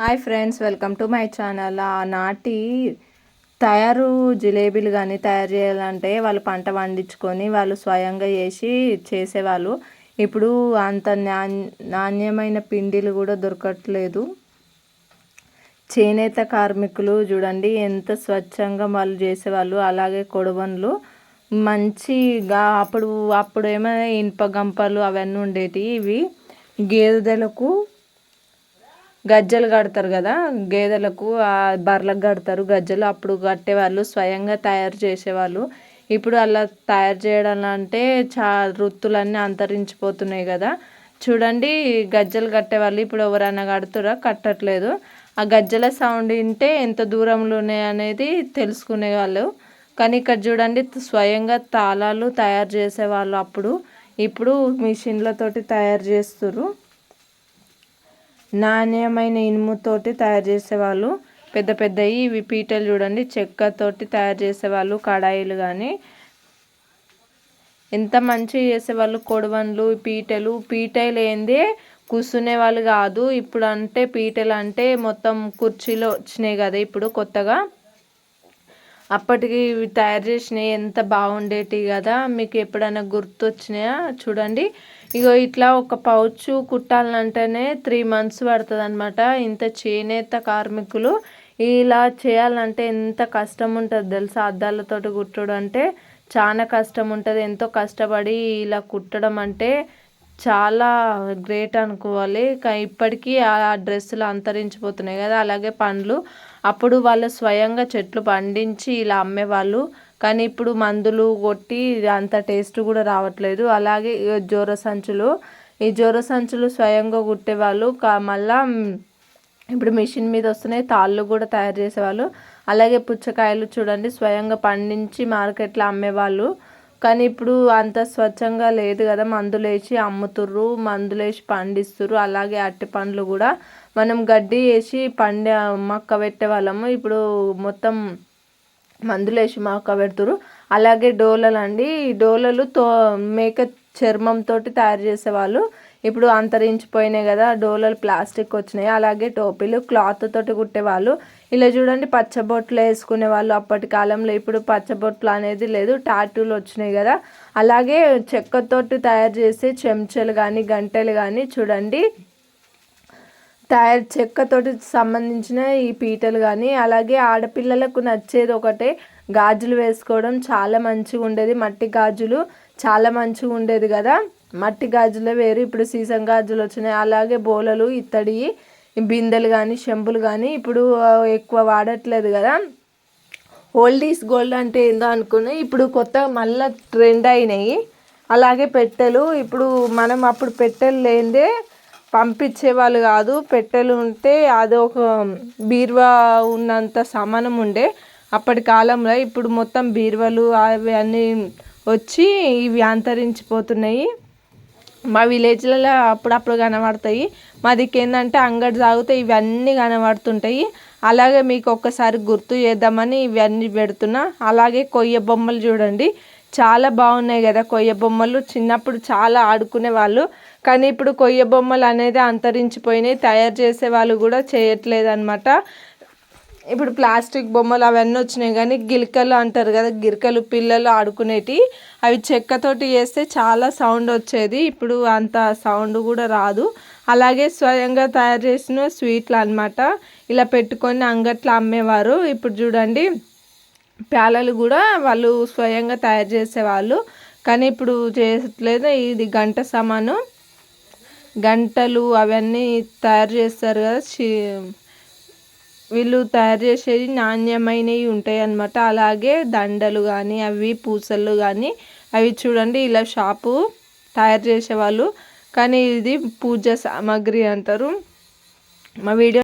Hi friends welcome to my channel. నాటి తయారు జిలేబీలు కానీ తయారు చేయాలంటే వాళ్ళు పంట పండించుకొని వాళ్ళు స్వయంగా చేసి చేసేవాళ్ళు. ఇప్పుడు అంత నాణ్యమైన పిండిలు కూడా దొరకట్లేదు. చేనేత కార్మికులు చూడండి ఎంత స్వచ్ఛంగా వాళ్ళు చేసేవాళ్ళు. అలాగే కొడవన్లు మంచిగా అప్పుడు అప్పుడు ఏమో ఇనుప గంపలు అవన్నీ ఉండేవి ఇవి గేదెలకు గజ్జలు కడతారు కదా గేదెలకు బర్రెలకు కడతారు గజ్జలు. అప్పుడు కట్టేవాళ్ళు స్వయంగా తయారు చేసేవాళ్ళు. ఇప్పుడు అలా తయారు చేయడం అంటే చా వృత్తులన్నీ అంతరించిపోతున్నాయి కదా. చూడండి గజ్జలు కట్టేవాళ్ళు ఇప్పుడు ఎవరైనా కడుతురా? కట్టట్లేదు. ఆ గజ్జల సౌండ్ వింటే ఎంత దూరంలో ఉన్నాయి అనేది తెలుసుకునే వాళ్ళు. కానీ ఇక్కడ చూడండి స్వయంగా తాళాలు తయారు చేసేవాళ్ళు అప్పుడు. ఇప్పుడు మిషన్లతోటి తయారు చేస్తున్నారు నాణ్యమైన ఇనుముతోటి తయారు చేసేవాళ్ళు. పెద్ద పెద్దవి ఇవి పీటలు చూడండి. చెక్కతోటి తయారు చేసేవాళ్ళు కడాయిలు కానీ ఎంత మంచిగా చేసేవాళ్ళు కొడవన్లు పీటలు. పీటలు ఏంది? కూర్చునే వాళ్ళు కాదు. ఇప్పుడు అంటే పీటలు అంటే మొత్తం కుర్చీలు వచ్చినాయి కదా ఇప్పుడు కొత్తగా. అప్పటికి తయారు చేసినవి ఎంత బాగుండేటివి కదా మీకు ఎప్పుడైనా గుర్తొచ్చినాయా? చూడండి. ఇగో ఇట్లా ఒక పౌచ్ కుట్టాలంటేనే త్రీ మంత్స్ పడుతుంది అనమాట ఇంత చేనేత కార్మికులు ఇలా చేయాలంటే ఎంత కష్టం ఉంటుంది తెలుసా? అద్దాలతో కుట్టడం అంటే చాలా కష్టం ఉంటుంది ఎంతో కష్టపడి ఇలా కుట్టడం అంటే చాలా గ్రేట్ అనుకోవాలి. ఇప్పటికీ ఆ డ్రెస్సులు అంతరించిపోతున్నాయి కదా. అలాగే పండ్లు అప్పుడు వాళ్ళు స్వయంగా చెట్లు పండించి ఇలా అమ్మేవాళ్ళు. కానీ ఇప్పుడు మందులు కొట్టి అంత టేస్ట్ కూడా రావట్లేదు. అలాగే జోర సంచులు ఈ జోర సంచులు స్వయంగా కుట్టేవాళ్ళు. కా మళ్ళా ఇప్పుడు మిషన్ మీద వస్తున్నాయి. తాళ్ళు కూడా తయారు చేసేవాళ్ళు. అలాగే పుచ్చకాయలు చూడండి స్వయంగా పండించి మార్కెట్లో అమ్మేవాళ్ళు. కానీ ఇప్పుడు అంత స్వచ్ఛంగా లేదు కదా. మందులు వేసి అమ్ముతుర్రు మందులు వేసి పండిస్తుర్రు. అలాగే అట్టి పండ్లు కూడా మనం గడ్డి వేసి పండే మక్క పెట్టే వాళ్ళము. ఇప్పుడు మొత్తం మందులు వేసి మక్క పెడుతురు అలాగే డోలలు అండి డోలలు తో మేక చర్మంతో తయారు చేసేవాళ్ళు ఇప్పుడు అంతరించిపోయినాయి కదా డోలలు ప్లాస్టిక్ వచ్చినాయి. అలాగే టోపీలు క్లాత్ తోటి కుట్టేవాళ్ళు ఇలా చూడండి పచ్చబొట్లు వేసుకునే వాళ్ళు అప్పటి కాలంలో. ఇప్పుడు పచ్చబొట్లు అనేది లేదు టాటూలు వచ్చినాయి కదా. అలాగే చెక్కతోటి తయారు చేసే చెంచాలు కానీ గంటలు కానీ చూడండి. తయారు చెక్కతోటి సంబంధించిన ఈ పీటలు కానీ అలాగే ఆడపిల్లలకు నచ్చేది ఒకటే గాజులు వేసుకోవడం. చాలా మంచిగా ఉండేది. మట్టి గాజులు చాలా మంచిగా ఉండేది కదా. మట్టి గాజులే వేరు. ఇప్పుడు సీసం గాజులు వచ్చినాయి. అలాగే బోలలు ఇత్తడి బిందెలు కానీ చెంబులు కానీ ఇప్పుడు ఎక్కువ వాడట్లేదు కదా. ఓల్డ్ ఈస్ గోల్డ్ అంటే ఏందో అనుకున్నాయి ఇప్పుడు కొత్త మళ్ళీ ట్రెండ్ అయినాయి. అలాగే పెట్టెలు. ఇప్పుడు మనం అప్పుడు పెట్టెలు లేదే పంపించేవాళ్ళు కాదు పెట్టెలు ఉంటే అది ఒక బీరువా ఉన్నంత సమానం ఉండే. అప్పటి కాలంలో ఇప్పుడు మొత్తం బీరువాలు అవి అన్నీ వచ్చి ఇవి అంతరించిపోతున్నాయి. మా విలేజ్లలో అప్పుడప్పుడు కనబడతాయి. మాది ఏంటంటే అంగడి తాగితే ఇవన్నీ కనబడుతుంటాయి. అలాగే మీకు ఒక్కసారి గుర్తు చేద్దామని ఇవన్నీ పెడుతున్నా. అలాగే కొయ్య బొమ్మలు చూడండి. చాలా బాగున్నాయి కదా కొయ్య బొమ్మలు. చిన్నప్పుడు చాలా ఆడుకునే వాళ్ళు. కానీ ఇప్పుడు కొయ్య బొమ్మలు అనేది అంతరించిపోయినాయి. తయారు చేసే వాళ్ళు కూడా చేయట్లేదు అనమాట ఇప్పుడు ప్లాస్టిక్ బొమ్మలు అవన్నీ వచ్చినాయి కానీ గిలికలు అంటారు కదా గిరికలు పిల్లలు ఆడుకునేటి. అవి చెక్కతోటి చేస్తే చాలా సౌండ్ వచ్చేది. ఇప్పుడు అంత సౌండ్ కూడా రాదు. అలాగే స్వయంగా తయారు చేసిన స్వీట్లు అనమాట ఇలా పెట్టుకొని అంగట్లో అమ్మేవారు. ఇప్పుడు చూడండి ప్యాలలు కూడా వాళ్ళు స్వయంగా తయారు చేసేవాళ్ళు. కానీ ఇప్పుడు చేయట్లేదు. ఇది గంట సామాను. గంటలు అవన్నీ తయారు చేస్తారు కదా. వీళ్ళు తయారు చేసేది నాణ్యమైనవి ఉంటాయి అన్నమాట. అలాగే దండలు కానీ అవి పూసలు కానీ అవి చూడండి ఇలా షాపు తయారు చేసేవాళ్ళు. కానీ ఇది పూజ సామాగ్రి అంటారు. మా వీడియో